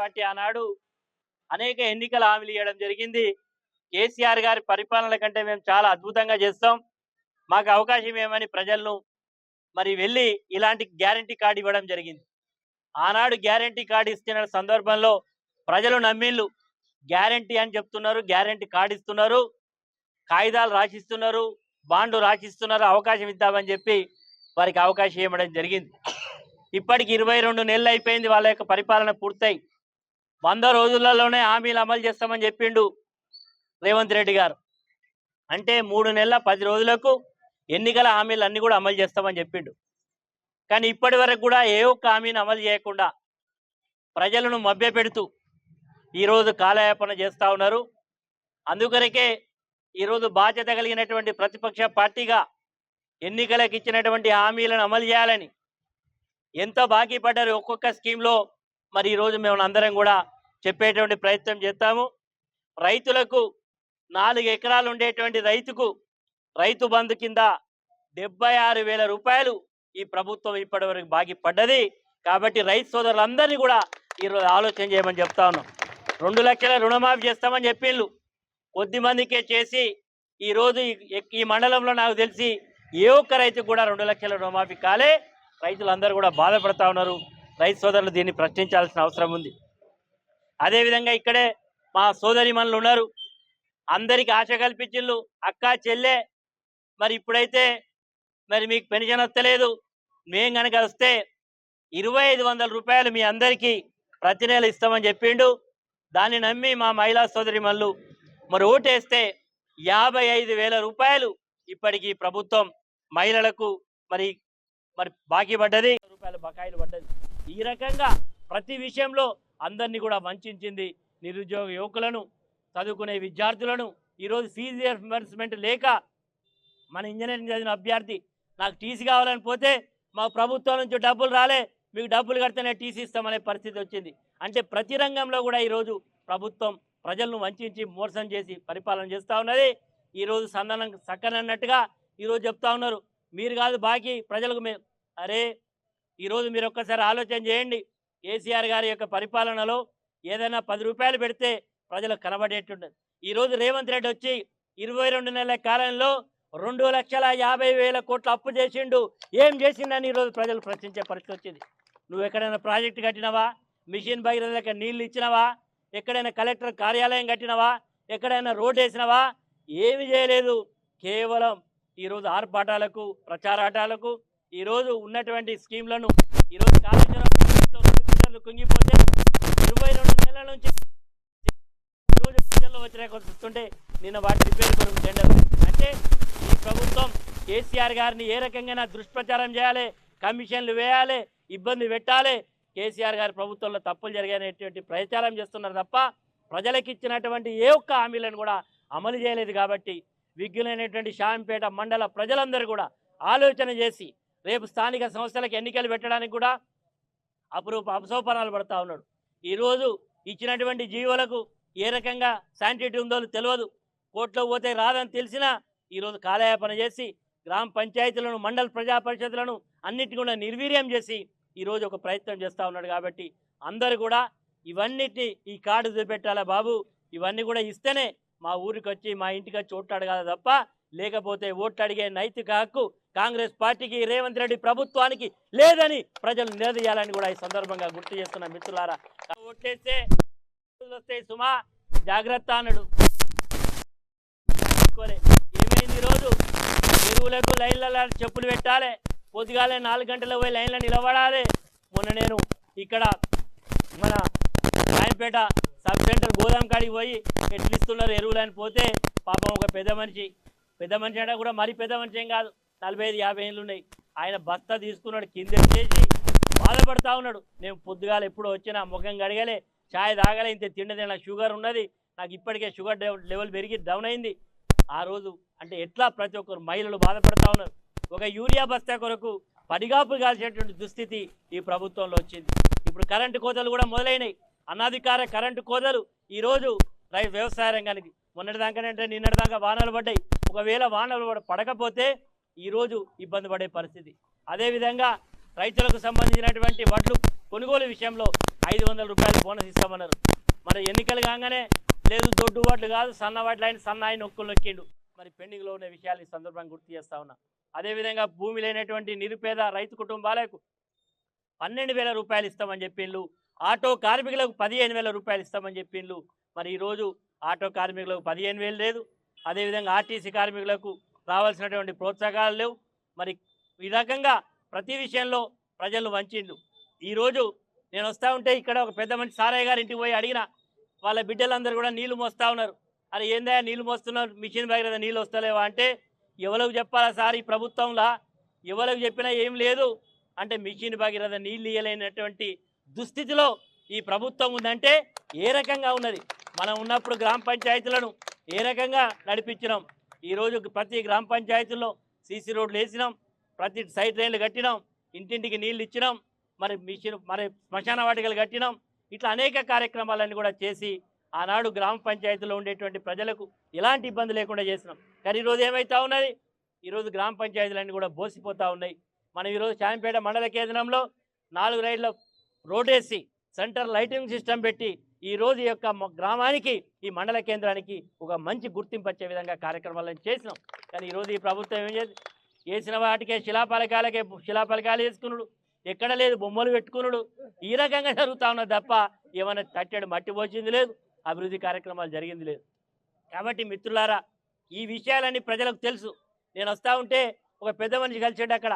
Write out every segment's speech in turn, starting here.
Party ఆనాడు అనేక ఎన్నికల హామీలు ఇవ్వడం జరిగింది. కేసీఆర్ గారి పరిపాలన కంటే మేము చాలా అద్భుతంగా చేస్తాం. మాకు అవకాశం ఏమని ప్రజలను మరి వెళ్ళి ఇలాంటి గ్యారంటీ కార్డు ఇవ్వడం జరిగింది. ఆనాడు గ్యారంటీ కార్డు ఇస్తున్న సందర్భంలో ప్రజలు నమ్మిళ్ళు. గ్యారంటీ అని చెప్తున్నారు గ్యారంటీ కార్డు ఇస్తున్నారు. కాగితాలు రాసిస్తున్నారు బాండ్లు రాసిస్తున్నారు అవకాశం ఇద్దామని చెప్పి వారికి అవకాశం ఇవ్వడం జరిగింది. ఇప్పటికి ఇరవై రెండు నెలలు అయిపోయింది వాళ్ళ యొక్క పరిపాలన పూర్తయి. వంద రోజులలోనే హామీలు అమలు చేస్తామని చెప్పిండు రేవంత్ రెడ్డి గారు. అంటే మూడు నెలల పది రోజులకు ఎన్నికల హామీలు అన్నీ కూడా అమలు చేస్తామని చెప్పిండు. కానీ ఇప్పటి వరకు కూడా ఏ ఒక్క హామీని అమలు చేయకుండా ప్రజలను మభ్యపెడుతూ ఈరోజు కాలయాపన చేస్తూ ఉన్నారు. అందుకరికే ఈరోజు బాధ్యత కలిగినటువంటి ప్రతిపక్ష పార్టీగా ఎన్నికలకు ఇచ్చినటువంటి హామీలను అమలు చేయాలని ఎంతో బాకీ పడ్డారు ఒక్కొక్క స్కీమ్లో మరి ఈరోజు మేము అందరం కూడా చెప్పేటువంటి ప్రయత్నం చేస్తాము. రైతులకు నాలుగు ఎకరాలు ఉండేటువంటి రైతుకు రైతు బంధు కింద డెబ్బై ఆరు వేల రూపాయలు ఈ ప్రభుత్వం ఇప్పటి వరకు బాకీ పడ్డది. కాబట్టి రైతు సోదరులందరినీ కూడా ఈరోజు ఆలోచన చేయమని చెప్తా ఉన్నాం. రెండు లక్షల రుణమాఫీ చేస్తామని చెప్పిండ్రు కొద్ది మందికే చేసి ఈరోజు ఈ- ఈ మండలంలో నాకు తెలిసి ఏ ఒక్క రైతుకు కూడా రెండు లక్షల రుణమాఫీ కాలే. రైతులందరూ కూడా బాధపడతా ఉన్నారు. రైతు సోదరులు దీన్ని ప్రశ్నించాల్సిన అవసరం ఉంది. అదేవిధంగా ఇక్కడే మా సోదరిమణులు ఉన్నారు. అందరికి ఆశ కల్పించిళ్ళు అక్క చెల్లె మరి ఇప్పుడైతే మరి మీకు పెన్షన్ వస్తలేదు మేం కనుక వస్తే ఇరవై ఐదు వందల రూపాయలు మీ అందరికీ ప్రతి నెల ఇస్తామని చెప్పిండు. దాన్ని నమ్మి మా మహిళా సోదరిమణులు మరి ఓటేస్తే యాభై ఐదు వేల రూపాయలు ఇప్పటికీ ప్రభుత్వం మహిళలకు మరి మరి బాకీ పడ్డది. రూపాయలు బకాయిలు పడ్డది. ఈ రకంగా ప్రతి విషయంలో అందరినీ కూడా వంచింది నిరుద్యోగ యువకులను చదువుకునే విద్యార్థులను. ఈరోజు ఫీజు రియంబర్స్మెంట్ లేక మన ఇంజనీరింగ్ చదివిన అభ్యర్థి నాకు టీసీ కావాలని పోతే మా ప్రభుత్వం నుంచి డబ్బులు రాలే మీకు డబ్బులు కడితేనే టీసీ ఇస్తామనే పరిస్థితి వచ్చింది. అంటే ప్రతి రంగంలో కూడా ఈరోజు ప్రభుత్వం ప్రజలను వంచి మోసం చేసి పరిపాలన చేస్తూ ఉన్నది. ఈరోజు సందనం సక్కనన్నట్టుగా ఈరోజు చెప్తా ఉన్నారు. మీరు కాదు బాకీ ప్రజలకు మే అరే ఈరోజు మీరు ఒక్కసారి ఆలోచన చేయండి. కేసీఆర్ గారి యొక్క పరిపాలనలో ఏదైనా పది రూపాయలు పెడితే ప్రజలకు కనబడేటుండదు ఈరోజు రేవంత్ రెడ్డి వచ్చి ఇరవై రెండు నెలల కాలంలో రెండు లక్షల యాభై వేల కోట్లు అప్పు చేసిండు. ఏం చేసిండని ఈరోజు ప్రజలు ప్రశ్నించే పరిస్థితి వచ్చింది. నువ్వు ఎక్కడైనా ప్రాజెక్టు కట్టినవా? మిషన్ భగీరథకి నీళ్ళు ఇచ్చినవా? ఎక్కడైనా కలెక్టర్ కార్యాలయం కట్టినవా? ఎక్కడైనా రోడ్ వేసినవా? ఏమి చేయలేదు. కేవలం ఈరోజు ఆర్భాటాలకు ప్రచారాటాలకు ఈరోజు ఉన్నటువంటి స్కీమ్లను ఈరోజు కాళేశ్వరం రెండు మీటర్లు కుంగిపోతే ఇరవై రెండు నెలల నుంచి ఈరోజు ప్రజల్లో వచ్చిన వస్తుంటే నిన్న వాటి రిపేర్ కొరకు టెండర్ అంటే ఈ ప్రభుత్వం కేసీఆర్ గారిని ఏ రకంగా దుష్ప్రచారం చేయాలి కమిషన్లు వేయాలి ఇబ్బంది పెట్టాలి కేసీఆర్ గారి ప్రభుత్వంలో తప్పులు జరిగాయనేటువంటి ప్రచారం చేస్తున్నారు తప్ప ప్రజలకు ఇచ్చినటువంటి ఏ ఒక్క హామీలను కూడా అమలు చేయలేదు కాబట్టి విజ్ఞులైనటువంటి షాంపేట మండల ప్రజలందరూ కూడా ఆలోచన చేసి రేపు స్థానిక సంస్థలకు ఎన్నికలు పెట్టడానికి కూడా అపురూప అపసోపనాలు పడతా ఉన్నాడు. ఈరోజు ఇచ్చినటువంటి జీవోలకు ఏ రకంగా శానిటరీ ఉందో తెలియదు. కోర్టులో పోతే రాదని తెలిసినా ఈరోజు కాలయాపన చేసి గ్రామ పంచాయతీలను మండల ప్రజా పరిషత్లను అన్నిటి కూడా నిర్వీర్యం చేసి ఈరోజు ఒక ప్రయత్నం చేస్తూ ఉన్నాడు కాబట్టి అందరూ కూడా ఇవన్నిటి ఈ కార్డు చూపెట్టాలా బాబు? ఇవన్నీ కూడా ఇస్తేనే మా ఊరికి వచ్చి మా ఇంటికి వచ్చి ఓట్లు కదా తప్ప లేకపోతే ఓట్లు అడిగే నైతిక హక్కు కాంగ్రెస్ పార్టీకి రేవంత్ రెడ్డి ప్రభుత్వానికి లేదని ప్రజలు నిలదీయాలని కూడా ఈ సందర్భంగా గుర్తు చేస్తున్న మిత్రులారా. ఓట్లేస్తే వస్తాయి సుమా జాగ్రత్త అన్నాడు. ఏమైంది ఈరోజు ఎరువులకు లైన్లలో చెప్పులు పెట్టాలి. పొద్దుగాలే నాలుగు గంటల పోయి లైన్లో నిలబడాలి. మొన్న నేను ఇక్కడ మన రాయపేట సబ్ సెంటర్ గోదాం కాడికి పోయి ఎట్లు ఇస్తున్నారు ఎరువులు అని పోతే పాపం ఒక పెద్ద మనిషి పెద్ద మనిషి అంటే కూడా మరీ పెద్ద మనిషి ఏం కాదు. నలభై ఐదు యాభై ఏళ్ళు ఉన్నాయి. ఆయన బస్తా తీసుకున్నాడు కింద చేసి బాధపడతా ఉన్నాడు. నేను పొద్దుగాల ఎప్పుడు వచ్చినా ముఖం గడగలే ఛాయ్ తాగలే ఇంత తిండదే నాకు షుగర్ ఉన్నది. నాకు ఇప్పటికే షుగర్ లెవెల్ పెరిగి డౌన్ అయింది. ఆ రోజు అంటే ఎట్లా ప్రతి ఒక్కరు మహిళలు బాధపడతా ఉన్నారు. ఒక యూరియా బస్తా కొరకు పడిగాపులు కాల్చేటువంటి దుస్థితి ఈ ప్రభుత్వంలో వచ్చింది. ఇప్పుడు కరెంటు కోతలు కూడా మొదలైనవి అనాధికార కరెంటు కోతలు ఈరోజు రై వ్యవసాయ రంగానికి మొన్నటిదాకానంటే నిన్నటిదాకా వానలు పడ్డాయి. ఒకవేళ వానలు పడకపోతే ఈరోజు ఇబ్బంది పడే పరిస్థితి. అదేవిధంగా రైతులకు సంబంధించినటువంటి వడ్లు కొనుగోలు విషయంలో ఐదు వందల రూపాయలు బోనస్ ఇస్తామన్నారు. మరి ఎన్నికలు కాగానే లేదు దొడ్డు వాట్లు కాదు సన్న వాట్లు ఆయన సన్నాయి నొక్కులు నొక్కిండు. మరి పెండింగ్లో ఉన్న విషయాలు ఈ సందర్భంగా గుర్తు చేస్తా ఉన్నా. అదేవిధంగా భూమి లేనటువంటి నిరుపేద రైతు కుటుంబాలకు పన్నెండు వేల రూపాయలు ఇస్తామని చెప్పిండ్రు ఆటో కార్మికులకు పదిహేను వేల రూపాయలు ఇస్తామని చెప్పిండ్రు మరి ఈరోజు ఆటో కార్మికులకు పదిహేను వేలు లేదు. అదేవిధంగా ఆర్టీసీ కార్మికులకు రావాల్సినటువంటి ప్రోత్సాహకాలు లేవు. మరి ఈ రకంగా ప్రతి విషయంలో ప్రజలు వంచిండు ఈరోజు నేను వస్తూ ఉంటే ఇక్కడ ఒక పెద్ద మనిషి సారయ్య గారి ఇంటికి పోయి అడిగిన వాళ్ళ బిడ్డలందరూ కూడా నీళ్ళు మోస్తా ఉన్నారు. అరే ఏందా నీళ్ళు మోస్తున్నారు? మిషన్ దగ్గర నీళ్ళు వస్తలేవా అంటే ఎవరికి చెప్పాలా సార్ ఈ ప్రభుత్వంలో? ఎవరికి చెప్పినా ఏం లేదు. అంటే మిషన్ భగీరథ నీళ్ళు ఇయ్యలేనటువంటి దుస్థితిలో ఈ ప్రభుత్వం ఉందంటే ఏ రకంగా ఉన్నది? మనం ఉన్నప్పుడు గ్రామ పంచాయతీలను ఏ రకంగా నడిపించినాం? ఈరోజు ప్రతి గ్రామ పంచాయతీల్లో సీసీ రోడ్లు వేసినాం ప్రతి సైడ్ రైన్లు కట్టినాం ఇంటింటికి నీళ్ళు ఇచ్చినాం మరి మిషన్ మరి శ్మశాన వాటికలు కట్టినాం. ఇట్లా అనేక కార్యక్రమాలన్నీ కూడా చేసి ఆనాడు గ్రామ పంచాయతీలో ఉండేటువంటి ప్రజలకు ఎలాంటి ఇబ్బంది లేకుండా చేసినాం. కానీ ఈరోజు ఏమవుతా ఉన్నది? ఈరోజు గ్రామ పంచాయతీలన్నీ కూడా బోసిపోతూ ఉన్నాయి. మనం ఈరోజు శాంపేట మండల కేంద్రంలో నాలుగు రైళ్ళ రోడ్డేసి సెంటర్ లైటింగ్ సిస్టమ్ పెట్టి ఈ రోజు ఈ యొక్క గ్రామానికి ఈ మండల కేంద్రానికి ఒక మంచి గుర్తింపు వచ్చే విధంగా కార్యక్రమాలను చేసినాం. కానీ ఈరోజు ఈ ప్రభుత్వం ఏం చేసి వేసిన వాటికే శిలాపలకాలకే శిలాపలకాలు వేసుకున్నాడు ఎక్కడ లేదు బొమ్మలు పెట్టుకున్నాడు ఈ రకంగా జరుగుతా ఉన్నది తప్ప ఏమైనా తట్టెడు మట్టి పోచింది లేదు. అభివృద్ధి కార్యక్రమాలు జరిగింది లేదు. కాబట్టి మిత్రులారా ఈ విషయాలన్నీ ప్రజలకు తెలుసు. నేను వస్తా ఉంటే ఒక పెద్ద మనిషి కలిసాడు అక్కడ.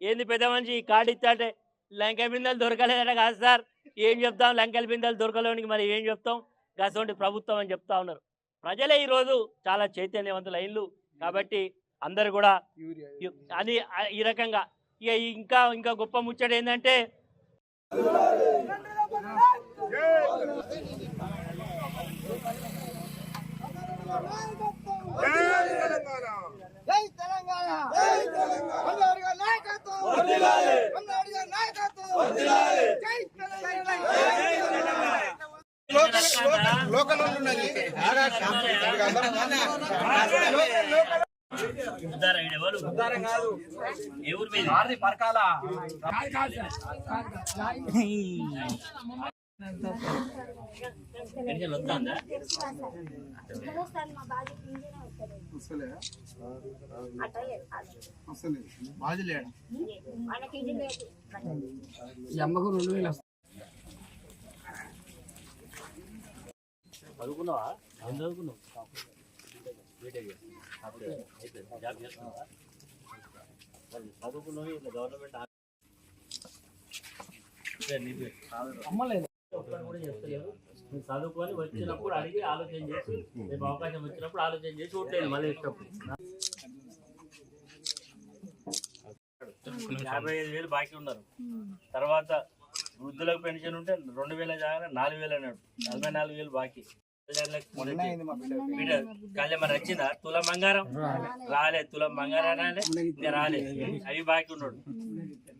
ఏంది పెద్ద మనిషి? ఈ కార్డు ఇస్తాంటే లంక బిందెలు దొరకలేదట కాదు సార్. ఏం చెప్తాం? లంకెల బిందెలు దొరకలేనికి మరి ఏం చెప్తాం? గసంటి ప్రభుత్వం అని చెప్తా ఉన్నారు. ప్రజలే ఈరోజు చాలా చైతన్యవంతులు అయిన్లు కాబట్టి అందరు కూడా అది ఈ రకంగా. ఇక ఇంకా ఇంకా గొప్ప ముచ్చట ఏంటంటే తెలంగాణ! జై తెలంగాణ! నాయకత్వం! నాయకత్వం! జై తెలంగాణ! ఎవరు? మీది? పెన్షన్ చదువుకున్నావా ఏం చదువుకున్నావు చేస్తున్నావా? చదువుకున్నావు ఇట్లా గవర్నమెంట్ ఒక్కరు కూడా చదువుకొని వచ్చినప్పుడు అడిగి ఆలోచన చేసి రేపు అవకాశం వచ్చినప్పుడు ఆలోచన చేసి ఓట్లేదు మళ్ళీ ఇష్టప్పుడు. యాభై ఐదు వేలు బాకీ ఉన్నారు. తర్వాత వృద్ధులకు పెన్షన్ ఉంటే రెండు వేల జాగా నాలుగు వేలు అన్నాడు. నలభై నాలుగు వేలు బాకీ. కళ్యాణ మరి వచ్చిందా? తులం బంగారం? రాలే. తులం బంగారం రాలే ఇంకా రాలే. అవి బాకీ ఉన్నాడు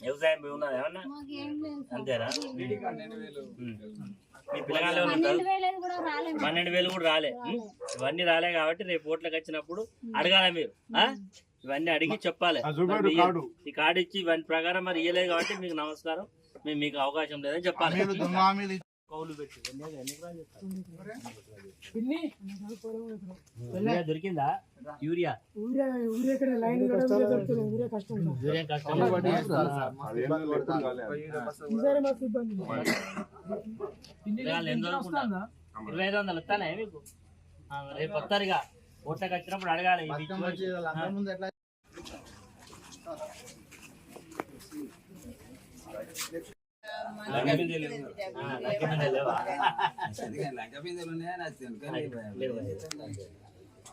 వ్యవసాయం ఉన్నది ఏమన్నా? అంతేనా. మీ పిల్లగాళ్ళు ఎవరు ఉంటారు. పన్నెండు వేలు కూడా రాలే. ఇవన్నీ రాలే కాబట్టి రేపు ఓట్లకు వచ్చినప్పుడు అడగాల మీరు? ఆ? ఇవన్నీ అడిగి చెప్పాలి. ఈ కార్డు ఇచ్చి ఇవన్నీ ప్రకారం మరి ఇయ్యలేదు కాబట్టి మీకు నమస్కారం. మేము మీకు అవకాశం లేదని చెప్పాలి. కౌలు పెట్టి. దొరికిందా? యూరియా? ఇరవై ఐదు వందలు వస్తానే మీకు? రేపు వస్తారుగా. ఓట్లకు వచ్చినప్పుడు అడగాలి.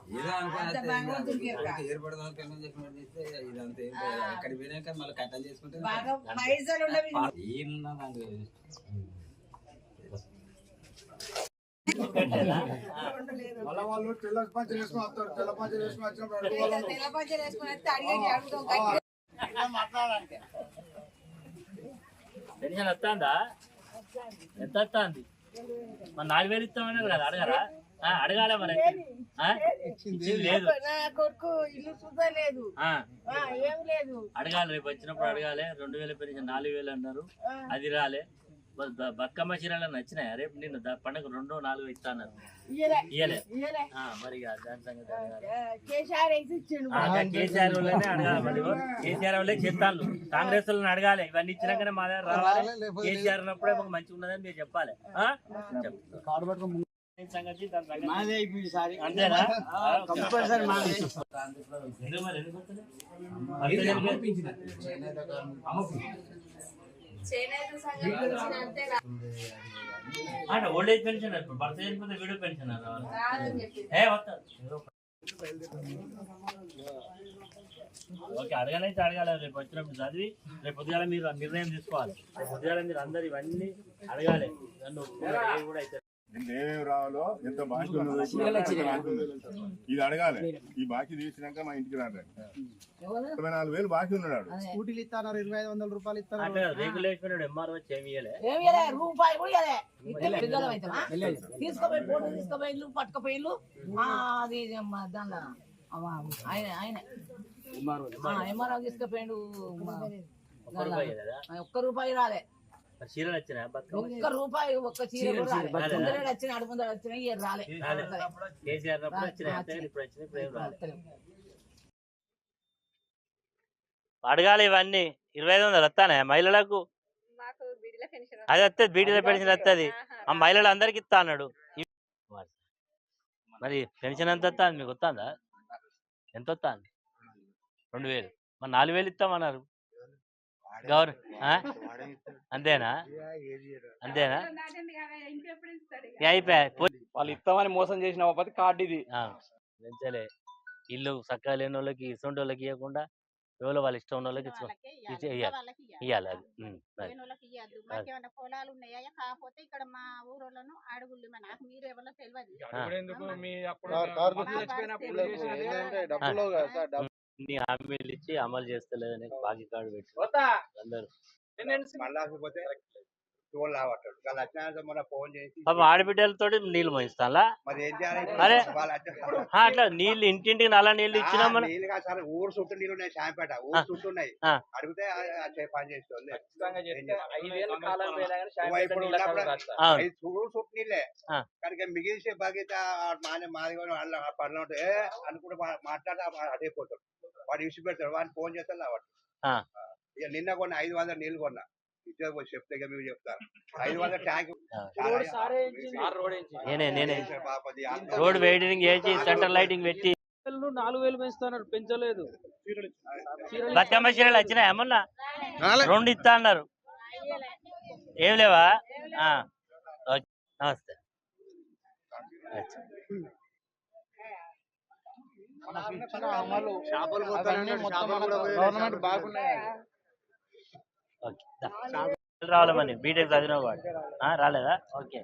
ఏదో అనుకుని ఏర్పడదాం పెళ్ళం చేస్తే ఇదంతా ఏం లేదు. పోయినాక మళ్ళీ కట్టలు చేసుకుంటే ఏమున్నా వాళ్ళు తెల్ల పంచలు వస్తారు తెల్ల పంచలు వచ్చినప్పుడు మాట్లాడాలంటే పెన్షన్ వస్తుందా? ఎంత వస్తుంది? మరి నాలుగు వేలు ఇస్తామన్నారు కదా అడగరా? ఆ, అడగాలి మరి లేదు. నా కొడుకు ఇల్లు చూద్దా లేదు ఆ, ఆ, ఏం లేదు. అడగాలి రేపు వచ్చినప్పుడు అడగాలి. రెండు వేల పెన్షన్ నాలుగు వేలు అన్నారు. అది రాలే. బతుకమ్మ చీరలు నచ్చినాయా? రేపు నిన్ను ద- పండగ రెండో నాలుగు ఇస్తాను. మరి కేసీఆర్ వాళ్ళనే అడగాలి మరి ఇగో. కేసీఆర్ వాళ్ళే చెప్తాను కాంగ్రెస్ వాళ్ళని అడగాలి. ఇవన్నీ ఇచ్చినాకనే మా దగ్గర రావాలి. కేసీఆర్ ఉన్నప్పుడే మాకు మంచిగా ఉన్నదని మీరు చెప్పాలి. సంగతి? దాని సంగతి? అంతేనా? కంపల్సరీ అంటే ఓల్డ్ ఏజ్ పెన్షన్ ఇప్పుడు భర్త చనిపోతే వీడియో పెన్షన్ ఏ వస్తారు ఓకే అడగాలైతే అడగాలి. రేపు వచ్చినప్పుడు చదివి రేపు పొద్దుగాల మీరు నిర్ణయం తీసుకోవాలి? రేపు పొద్దుగాల మీరు అందరు ఇవన్నీ అడగాలి. నన్ను కూడా అయితే ఏమేమి రావాలో ఎంత బాకీ ఇది అడగాలి. ఈ బాకీ తీసినాక మా ఇంటికి రాండి. ఇరవై నాలుగు వేలు బాకీ ఉన్నాడు. స్కూటీలు ఇస్తున్నారు ఇరవై ఐదు వందల రూపాయలు ఇస్తారు? అంటే రెగ్యులేషన్ ఎంఆర్ఓ వచ్చి ఏమి ఇయ్యలే? ఏమి ఇయ్యలే, రూపాయి కూడా ఇయ్యలే. ఇస్తే పిల్లలం అవుతామా? తీసుకుపోయి ఫోటో అది దానిలో అవ్వ, ఆయన ఆయన. ఎంఆర్ఓ తీసుకుపోయిండు. ఒక్క రూపాయి రాలే. మరి చీరలు వచ్చినా బతుకమ్మ ఒక్క రూపాయి ఒక్క చీర కూడా రాలే. రాలేదా? ముందరే వచ్చిన అడుగు ముందర వచ్చిన ఇయ్య రాలే. రాలే. కేసీఆర్ అప్పుడు వచ్చినాయి? అంతే ఇప్పుడు వచ్చినాయి? ఇప్పుడు ఏం రాలే. అడగాలి ఇవన్నీ. ఇరవై ఐదు వందలు వస్తానే మహిళలకు? మాకు బిడ్డల పెన్షన్ అది వస్తుంది. బీడీల పెన్షన్ వస్తుంది ఆ మహిళలు అందరికి ఇస్తా అన్నాడు. మరి పెన్షన్ ఎంత వస్తుంది మీకు వస్తుందా ఎంత వస్తుంది రెండు వేలు. మరి నాలుగు వేలు ఇస్తామన్నారు. గౌర్ ఆ? అంతేనా? అంతేనా? అయిపోయా. వాళ్ళు ఇస్తామని మోసం చేసిన కార్డు ఇది. ఆ, పెంచలే. ఇల్లు చక్కగా లేని వాళ్ళకి ఇసుంటి వాళ్ళకి ఇవ్వకుండా ఎవరో వాళ్ళ ఇష్టం ఉన్న వాళ్ళకి ఇవ్వాలి అది. పొలాలు ఉన్నాయా? కాకపోతే ఇక్కడ మా ఊరోళ్ళను అడుగులు మా నాకు మీరు ఎవరో తెలియదు ఇన్ని హామీలు ఇచ్చి అమలు చేస్తలేదని బాకీ కార్డు పెట్టి? అందరూ పాపం ఆడబిడ్డలతో నీళ్ళు మోయిస్తాలా అరే. అట్లా నీళ్ళు ఇంటింటికి నల్ల నీళ్ళు ఇచ్చినా మనం ఊరు చుట్టూ నీళ్ళు ఉన్నాయి శాంపేట ఆ. ఊరు చుట్టూ ఉన్నాయి. అడిగితే పని చేస్తుంది ఊరు చుట్టూ నీళ్ళే. కనుక మిగిలిసే మానే మాది కూడా వాళ్ళ పనులు ఉంటే ఏ అనుకుంటే మా- మాట్లాడితే అదే పోతాడు వాడు ఇసి పెడతాడు వాడిని ఫోన్ రావట్లేదు ఆ. ఇక నిన్న కొన్న ఐదు వందల నీళ్ళు కొన్నా. ఇచ్చే పోయి చెప్తే ఇక మీరు చెప్తారు ఐదు వందల ట్యాంక్ ఆ. రోడ్ వెయిటింగ్ చేసి సెంటర్ లైటింగ్ పెట్టి నాలుగు వేలు పెంచుతున్నారు. పెంచలేదు. బతుకమ్మ చీరలు వచ్చినాయి ఏమన్నా రెండు ఇస్తా అన్నారు. ఏం లేవా? ఆ. ఓకే. నమస్తే అచ్చా. అమలు చేపలు అవన్నీ మొత్తం మనకు గవర్నమెంట్ బాగున్నాయి ఓకే దా. రావాలి మరి బీటెక్ చదివిన వాడు ఆ, రాలేదా ఓకే.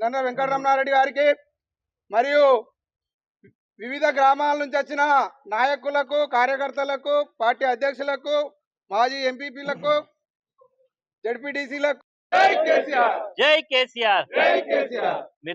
గండ్ర వెంకటరమణారెడ్డి గారికి మరియు వివిధ గ్రామాల నుంచి వచ్చిన నాయకులకు కార్యకర్తలకు పార్టీ అధ్యక్షులకు మాజీ ఎంపీపీలకు జడ్పీటీసీలకు జై కేసీఆర్. కేసీఆర్. మిత్రులు